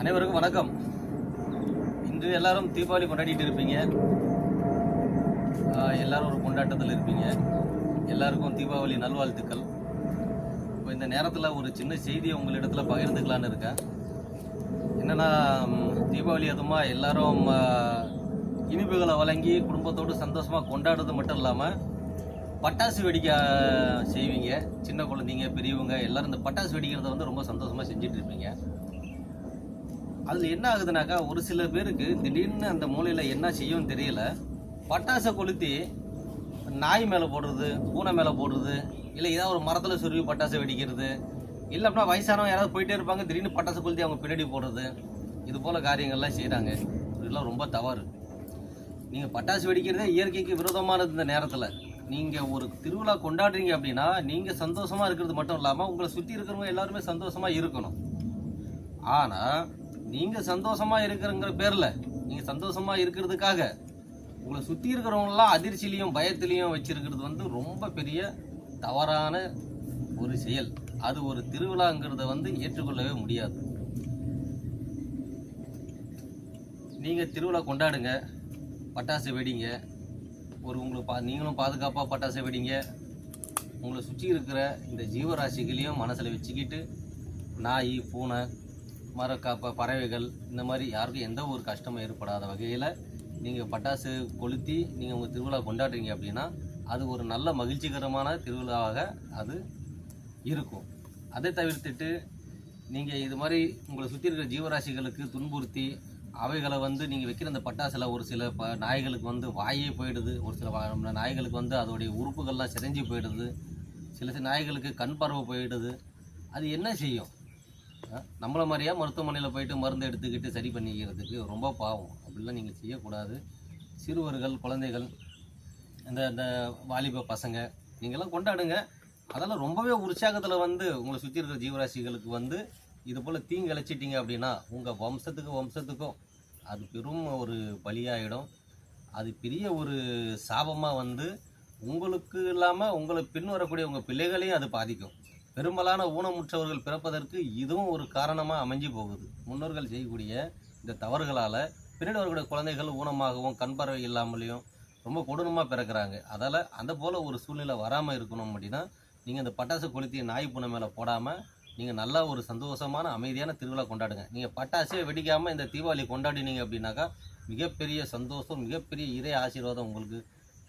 அனைவருக்கும் வணக்கம். இன்று எல்லாரும் தீபாவளி கொண்டாடிட்டு இருப்பீங்க. எல்லாரும் ஒரு கொண்டாட்டத்தில் இருப்பீங்க. எல்லாருக்கும் தீபாவளி நல்வாழ்த்துக்கள். இப்போ இந்த நேரத்தில் ஒரு சின்ன செய்தியை உங்களிடத்தில் பகிர்ந்துக்கலான்னு இருக்கேன். என்னென்னா தீபாவளி அதுமா எல்லாரும் இனிப்புகளை வழங்கி குடும்பத்தோடு சந்தோஷமாக கொண்டாடுறது மட்டும் இல்லாமல் பட்டாசு வெடிக்க செய்வீங்க. சின்ன குழந்தைங்க பெரியவங்க எல்லாரும் இந்த பட்டாசு வெடிக்கிறத வந்து ரொம்ப சந்தோஷமாக செஞ்சிட்ருப்பீங்க அதில் என்ன ஆகுதுனாக்கா ஒரு சில பேருக்கு திடீர்னு அந்த மூலையில் என்ன செய்யும்னு தெரியல. பட்டாசை கொளுத்தி நாய் மேலே போடுறது பூனை மேலே போடுறது இல்லை ஏதாவது ஒரு மரத்தில் சுருவி பட்டாசை வெடிக்கிறது இல்லை அப்படின்னா வயசானவங்க யாராவது போயிட்டே இருப்பாங்க திடீர்னு பட்டாசை கொளுத்தி அவங்க பின்னாடி போடுறது. இது போல் காரியங்கள்லாம் செய்கிறாங்க இதெல்லாம் ரொம்ப தவறு. நீங்கள் பட்டாசு வெடிக்கிறதே இயற்கைக்கு விரோதமானது இந்த நேரத்தில். நீங்கள் ஒரு திருவிழா கொண்டாடுறீங்க அப்படின்னா நீங்கள் சந்தோஷமாக இருக்கிறது மட்டும் இல்லாமல் உங்களை சுற்றி இருக்கிறவங்க எல்லாருமே சந்தோஷமாக இருக்கணும். ஆனால் நீங்கள் சந்தோஷமாக இருக்கிறங்கிற பேரில் நீங்கள் சந்தோஷமாக இருக்கிறதுக்காக உங்களை சுற்றி இருக்கிறவங்களாம் அதிர்ச்சிலையும் பயத்திலையும் வச்சிருக்கிறது வந்து ரொம்ப பெரிய தவறான ஒரு செயல். அது ஒரு திருவிழாங்கிறத வந்து ஏற்றுக்கொள்ளவே முடியாது. நீங்கள் திருவிழா கொண்டாடுங்க பட்டாசு வெடிங்க ஒரு உங்களுக்கு பா நீங்களும் பாதுகாப்பாக பட்டாசு வெடிங்க உங்களை சுற்றி இருக்கிற இந்த ஜீவராசிகளையும் மனசில் வச்சுக்கிட்டு நாய் பூனை மரக்காப்ப பறவைகள் இந்த மாதிரி யாருக்கும் எந்த ஒரு கஷ்டமும் ஏற்படாத வகையில் நீங்கள் பட்டாசு கொளுத்தி நீங்கள் உங்கள் திருவிழா கொண்டாடுறீங்க அப்படின்னா அது ஒரு நல்ல மகிழ்ச்சிகரமான திருவிழாவாக அது இருக்கும். அதை தவிர்த்துட்டு நீங்கள் இது மாதிரி உங்களை சுற்றி இருக்கிற ஜீவராசிகளுக்கு துன்புறுத்தி அவைகளை வந்து நீங்கள் வைக்கிற அந்த பட்டாசில் ஒரு சில ப நாய்களுக்கு வந்து வாயே போயிடுது. ஒரு சில நாய்களுக்கு வந்து அதோடைய உறுப்புகள்லாம் சிதைஞ்சு போயிடுது. சில சில நாய்களுக்கு கண் பார்வை போயிடுது. அது என்ன செய்யும்? நம்மளை மாதிரியா மருத்துவமனையில் போயிட்டு மருந்து எடுத்துக்கிட்டு சரி பண்ணிக்கிறதுக்கு ரொம்ப பாவம். அப்படிலாம் நீங்கள் செய்யக்கூடாது. சிறுவர்கள் குழந்தைகள் இந்த இந்த வாலிப பசங்க நீங்கள்லாம் கொண்டாடுங்க. அதெல்லாம் ரொம்பவே உற்சாகத்தில் வந்து உங்களை சுற்றி இருக்கிற ஜீவராசிகளுக்கு வந்து இது போல் தீங்கிழைச்சிட்டிங்க அப்படின்னா உங்கள் வம்சத்துக்கு வம்சத்துக்கும் அது பெரும் ஒரு பலியாயிடும். அது பெரிய ஒரு சாபமாக வந்து உங்களுக்கு இல்லாமல் உங்களை பின் வரக்கூடிய உங்கள் பிள்ளைகளையும் அது பாதிக்கும். பெரும்பாலான ஊனமுற்றவர்கள் பிறப்பதற்கு இதுவும் ஒரு காரணமாக அமைஞ்சு போகுது. முன்னோர்கள் செய்யக்கூடிய இந்த தவறுகளால் பின்னாடி வரக்கூடிய குழந்தைகள் ஊனமாகவும் கண் பார்வை இல்லாமலேயும் ரொம்ப கொடூரமாக பிறக்கிறாங்க. அதால் அந்த போல் ஒரு சூழ்நிலை வராமல் இருக்கணும் அப்படின்னா நீங்கள் இந்த பட்டாசு கொளுத்தி நாய் பூனை மேலே போடாமல் நீங்கள் நல்லா ஒரு சந்தோஷமான அமைதியான திருவிழா கொண்டாடுங்க. நீங்கள் பட்டாசே வெடிக்காமல் இந்த தீபாவளி கொண்டாடினீங்க அப்படின்னாக்கா மிகப்பெரிய சந்தோஷம் மிகப்பெரிய இறை ஆசீர்வாதம் உங்களுக்கு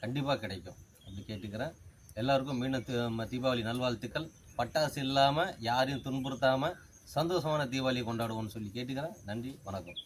கண்டிப்பாக கிடைக்கும். அப்படி கேட்டுக்கிறேன். எல்லாருக்கும் மீண்டும் தீபாவளி நல்வாழ்த்துக்கள். பட்டாசு இல்லாமல் யாரையும் துன்புறுத்தாமல் சந்தோஷமான தீபாவளி கொண்டாடுவோம்னு சொல்லி கேட்டுக்கிறேன். நன்றி வணக்கம்.